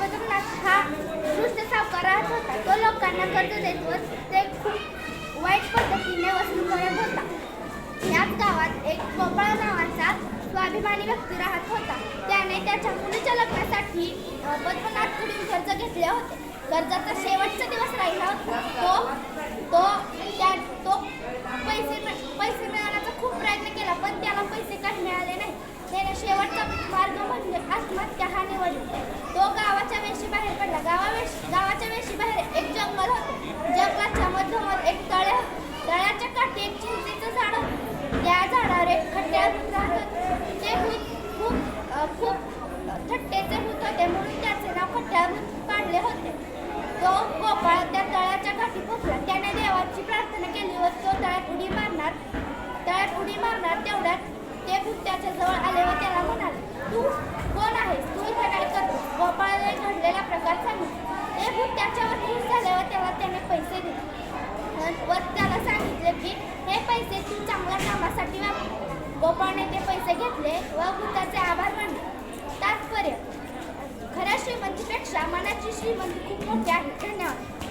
पद्मनाथ हा दुष्ट सावकार होता तो लोकांना कर्ज देत व ते खूप वाईट पद्धतीने वसूल करत होता याच गावात एक गोपाळ नावाचा स्वाभिमानी व्यक्ती राहत होता त्याने त्याच्या मुलीच्या लग्नासाठी पद्मनाथकडून कर्ज घेतले होते कर्जाचा शेवटचा दिवस राहिला होता. तो त्या तो पैसे मिळ- पैसे मिळवण्याचा खूप प्रयत्न केला पण त्याला पैसे काही मिळाले नाही त्याने शेवटचा मार्ग म्हणजे आत्महत्या हा निवडला तो गावाच्या वेशी बाहेर पडला गावावेश गावाच्या वेशी बाहेर एक जंगल होते जंगलाच्या मधोमध एक तळे होते. तळ्याच्या काठी एक चिंचेचं झाड होतं. त्या झाडावर एक खट्ट्या भूत राहत होते. ते भूत खूप अ, खूप थट्टेचे भूत होते म्हणून त्याचे नाव खट्ट्या भूत पाडले होते. तो गोपाळ त्या तळ्याच्या काठी पोचला. त्याने देवाची प्रार्थना केली व तो तळ्यात उडी मारणार तळ्यात उडी मारणार तेवढ्यात ते भूत त्याच्याजवळ आले व त्याला म्हणाले तू कोण आहेस? तू इथे काय करतो गोपाळाने घडलेला प्रकार सांगितला. ते भूत त्याच्यावर खुश झाले व त्याला त्याने पैसे दिले. व गोपाळने ते पैसे घेतले व भूताचे आभार मानले. तात्पर्य खऱ्या श्रीमंतीपेक्षा मनाची श्रीमंती खूप मोठी आहे. धन्यवाद.